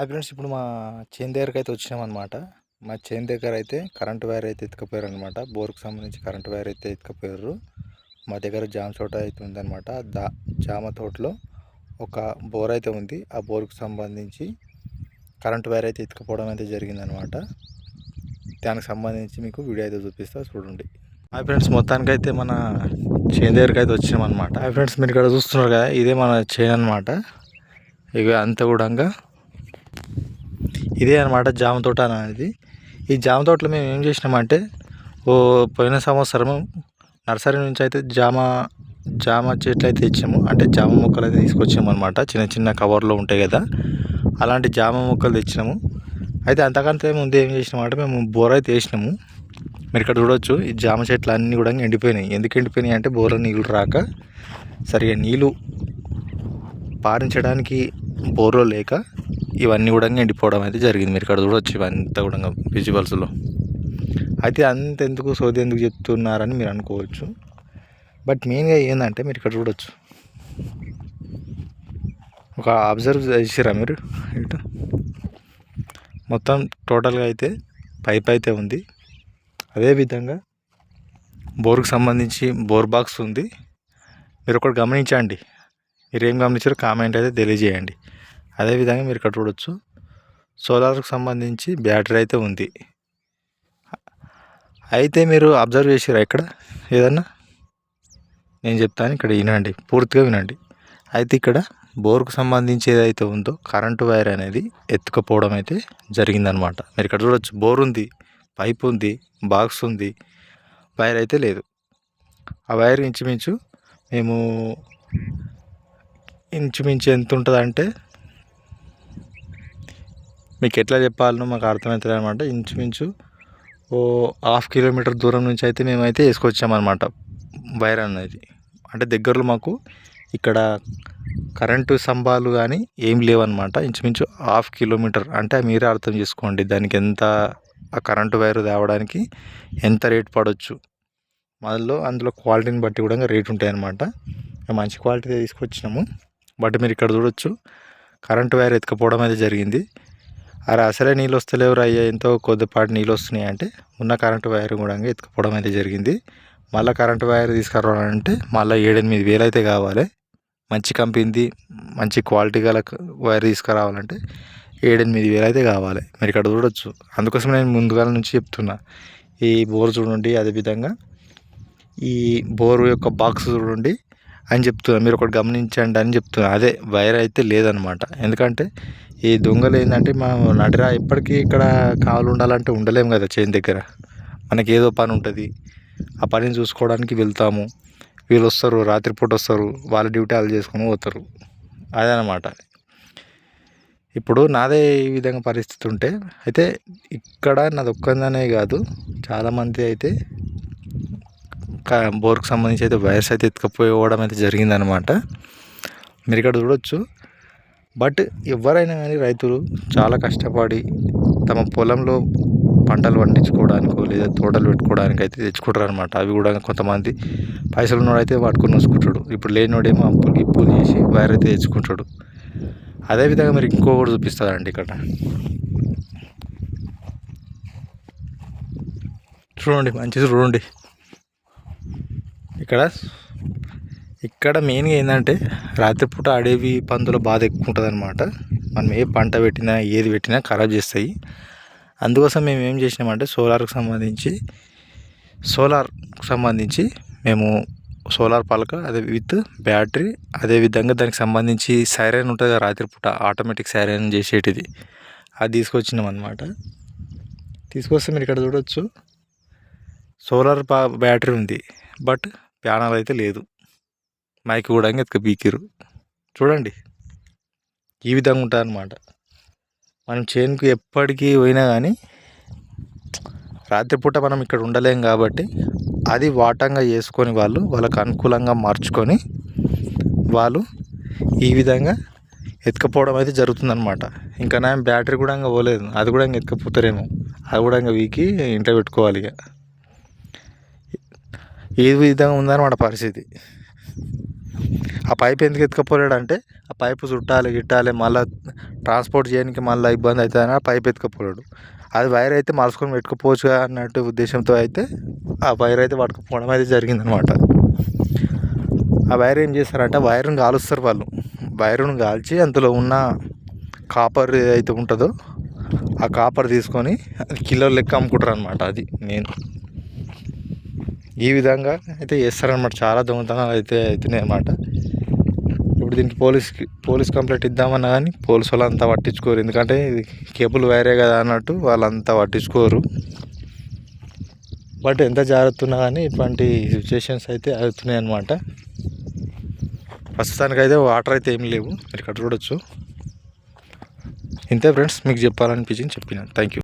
Hi friends ఇప్పుడు మా చేను దగ్గరకు అయితే వచ్చినామన్నమాట. మా చేను దగ్గర అయితే కరెంట్ వైర్ అయితే ఎత్తుకపోయారు అనమాట బోర్కు సంబంధించి కరెంట్ వైర్ అయితే ఎత్తుకపోయారు. మా దగ్గర జామ తోట అయితే ఉందన్నమాట. దా జామ తోటలో ఒక బోర్ అయితే ఉంది. ఆ బోర్కు సంబంధించి కరెంట్ వైర్ అయితే ఎత్తుకపోవడం అయితే జరిగిందనమాట దానికి సంబంధించి మీకు వీడియో అయితే చూపిస్తా చూడండి. హాయ్ ఫ్రెండ్స్ మొత్తానికి అయితే మన చేను దగ్గరికి అయితే వచ్చినాం అనమాట హాయ్ ఫ్రెండ్స్ మీరు ఇక్కడ చూస్తున్నారు కదా ఇదే మన చేను అనమాట ఇక అంతా కూడా ఇదే అనమాట జామ తోట అనేది. ఈ జామ తోటలో మేము ఏం చేసినామంటే ఓ పోయిన సంవత్సరం నర్సరీ నుంచి అయితే జామ జామ చెట్లు అయితే ఇచ్చాము అంటే జామ మొక్కలు అయితే తీసుకొచ్చాము అనమాట చిన్న చిన్న కవర్లో ఉంటాయి కదా. అలాంటి జామ మొక్కలు తెచ్చినాము. అయితే అంతకంటే ముందు ఏం చేసినామంటే మేము బోర్ అయితే వేసినాము. మీరు ఇక్కడ చూడొచ్చు ఈ జామ చెట్లు అన్నీ కూడా ఎండిపోయినాయి. ఎందుకు ఎండిపోయినాయి అంటే బోర్లో నీళ్ళు రాక సరిగా నీళ్ళు పారించడానికి బోర్లో లేక ఇవన్నీ కూడా ఎండిపోవడం అయితే జరిగింది. మీరు ఇక్కడ చూడొచ్చు ఇవంతా కూడా విజువల్స్లో అయితే అంత ఎందుకు సోది ఎందుకు చెప్తున్నారని మీరు అనుకోవచ్చు. బట్ మెయిన్గా ఏంటంటే మీరు ఇక్కడ చూడొచ్చు. ఒక అబ్జర్వ్ చేసిరా మీరు? ఇటు మొత్తం టోటల్గా అయితే పైప్ అయితే ఉంది. అదేవిధంగా బోర్కు సంబంధించి బోర్ బాక్స్ ఉంది. మీరు ఒకటి గమనించండి. మీరు ఏం గమనించారో కామెంట్ అయితే తెలియజేయండి. అదేవిధంగా మీరు ఇక్కడ చూడొచ్చు. సోలార్కు సంబంధించి బ్యాటరీ అయితే ఉంది. అయితే మీరు అబ్జర్వ్ చేసారా ఇక్కడ? ఏదన్నా? నేను చెప్తాను ఇక్కడ వినండి. పూర్తిగా వినండి. అయితే ఇక్కడ బోర్కు సంబంధించి ఏదైతే ఉందో కరెంటు వైర్ అనేది ఎత్తుకపోవడం అయితే జరిగిందనమాట. మీరు ఇక్కడ చూడొచ్చు బోర్ ఉంది పైప్ ఉంది బాక్స్ ఉంది వైర్ అయితే లేదు. ఆ వైర్ ఇంచుమించు మేము ఇంచుమించు ఎంత ఉంటుంది అంటే మీకు ఎట్లా చెప్పాలనో మాకు అర్థమవుతుంది అనమాట ఇంచుమించు ఓ హాఫ్ కిలోమీటర్ దూరం నుంచి అయితే మేమైతే వేసుకొచ్చామన్నమాట వైర్ అనేది. అంటే దగ్గరలో మాకు ఇక్కడ కరెంటు స్తంభాలు కానీ ఏం లేవన్నమాట. ఇంచుమించు హాఫ్ కిలోమీటర్ అంటే మీరే అర్థం చేసుకోండి దానికి ఎంత ఆ కరెంటు వైర్ తేవడానికి ఎంత రేట్ పడవచ్చు అందులో అందులో క్వాలిటీని బట్టి కూడా రేట్ ఉంటాయి అన్నమాట మంచి క్వాలిటీ తీసుకొచ్చినాము. బట్ మీరు ఇక్కడ చూడొచ్చు కరెంటు వైర్ ఎత్తుకపోవడం అయితే జరిగింది. అరే అసలే నీళ్ళు వస్తలేవు అయ్యా ఎంతో కొద్దిపాటి నీళ్ళు వస్తున్నాయి అంటే ఉన్న కరెంటు వైర్ కూడా ఎత్తుకుపోవడం అయితే జరిగింది. మళ్ళీ కరెంటు వైర్ తీసుకురావాలంటే మళ్ళీ ఏడెనిమిది వేలు అయితే కావాలి. మంచి కంపెనీది మంచి క్వాలిటీ గల వైర్ తీసుకురావాలంటే ఏడెనిమిది వేలు అయితే కావాలి. మీరు ఇక్కడ చూడొచ్చు. అందుకోసం నేను ముందుగాల నుంచి చెప్తున్నా. ఈ బోర్ చూడండి అదేవిధంగా ఈ బోర్ యొక్క బాక్స్ చూడండి అని చెప్తున్నా. మీరు ఒకటి గమనించండి అని చెప్తున్నా. అదే వైర్ అయితే లేదనమాట. ఎందుకంటే ఈ దొంగలు ఏంటంటే మా నడిరా ఎప్పటికీ ఇక్కడ కావాలి ఉండాలంటే ఉండలేము కదా చేను దగ్గర. మనకి ఏదో పని ఉంటుంది. ఆ పనిని చూసుకోవడానికి వెళ్తాము. వీళ్ళు వస్తారు రాత్రిపూట వస్తారు వాళ్ళ డ్యూటీ వాళ్ళు చేసుకొని పోతారు. అదే ఇప్పుడు నాదే ఈ విధంగా పరిస్థితి ఉంటే అయితే ఇక్కడ నాది ఒక్కదనే కాదు చాలామంది అయితే బోర్కు సంబంధించి అయితే వైర్స్ అయితే ఎత్తుకపోవడం అయితే జరిగిందనమాట మీరు ఇక్కడ చూడొచ్చు. బట్ ఎవరైనా కానీ రైతులు చాలా కష్టపడి తమ పొలంలో పంటలు పండించుకోవడానికో లేదా తోటలు పెట్టుకోవడానికి అయితే తెచ్చుకుంటారు అనమాట అవి కూడా కొంతమంది పైసలు ఉన్నోడైతే అయితే పట్టుకొని ఇప్పుడు లేనివాడేమో అప్పులు గిప్పులు చేసి వైర్ అయితే తెచ్చుకుంటాడు. అదేవిధంగా మీరు ఇంకొకటి చూపిస్తారండి ఇక్కడ. చూడండి మంచిది చూడండి. ఇక్కడ ఇక్కడ మెయిన్గా ఏంటంటే రాత్రిపూట అడవి పందుల బాధ ఎక్కువ ఉంటుంది అనమాట మనం ఏ పంట పెట్టినా ఏది పెట్టినా ఖరాబ్ చేస్తాయి. అందుకోసం మేము ఏం చేసినామంటే సోలార్కి సంబంధించి సోలార్కి సంబంధించి మేము సోలార్ పలక అదే విత్ బ్యాటరీ అదేవిధంగా దానికి సంబంధించి సైరన్ ఉంటుంది కదా రాత్రిపూట ఆటోమేటిక్ సైరన్ చేసేటిది. అది తీసుకొచ్చినాం అనమాట తీసుకొస్తే మీరు ఇక్కడ చూడొచ్చు. సోలార్ బ్యాటరీ ఉంది బట్ ప్యానల్ అయితే లేదు. మైక్ కూడా ఎత్తుక పీకిరు చూడండి. ఈ విధంగా ఉంటుంది అనమాట మనం చేనుకు ఎప్పటికీ పోయినా కానీ రాత్రిపూట మనం ఇక్కడ ఉండలేం కాబట్టి అది వాటంగా చేసుకొని వాళ్ళు వాళ్ళకు అనుకూలంగా మార్చుకొని వాళ్ళు ఈ విధంగా ఎత్తుకపోవడం అయితే జరుగుతుందనమాట ఇంకా నా బ్యాటరీ కూడా ఇంకా పోలేదు. అది కూడా ఇంకా ఎత్తుకపోతారేమో. అది కూడా ఇంకా వీకి ఇంట్లో పెట్టుకోవాలి ఇక ఈ విధంగా ఉందన్నమాట పరిస్థితి. ఆ పైప్ ఎందుకు ఎత్తుకపోలేడు అంటే ఆ పైపు చుట్టాలి గిట్టాలి మళ్ళీ ట్రాన్స్పోర్ట్ చేయడానికి మళ్ళీ ఇబ్బంది అవుతుందని ఆ పైప్ ఎత్తుకపోలేడు. అది వైర్ అయితే మలుచుకొని పెట్టుకోపోవచ్చు అన్నట్టు ఉద్దేశంతో అయితే ఆ వైర్ అయితే పట్టుకుపోవడం అయితే జరిగిందనమాట. ఆ వైర్ ఏం చేస్తారంటే వైర్ను కాలుస్తారు వాళ్ళు. వైర్ను కాల్చి అందులో ఉన్న కాపర్ ఏదైతే ఉంటుందో ఆ కాపర్ తీసుకొని కిలో లెక్క అమ్ముకుంటారు అనమాట అది నేను ఈ విధంగా అయితే చేస్తారనమాట చాలా దొంగతనాలు అయితే అవుతున్నాయి అన్నమాట. ఇప్పుడు దీనికి పోలీస్కి పోలీస్ కంప్లైంట్ ఇద్దామన్నా కానీ పోలీసు వాళ్ళు అంతా పట్టించుకోరు. ఎందుకంటే ఇది కేబుల్ వైరే కదా అన్నట్టు వాళ్ళంతా పట్టించుకోరు. బట్ ఎంత జాగ్రత్త ఉన్నా కానీ ఇటువంటి సిచ్యువేషన్స్ అయితే అవుతున్నాయి అన్నమాట ప్రస్తుతానికి అయితే వాటర్ అయితే ఏం లేవు. మీరు ఇక్కడ చూడొచ్చు. ఇంతే ఫ్రెండ్స్ మీకు చెప్పాలనిపించింది చెప్పిన థ్యాంక్ యూ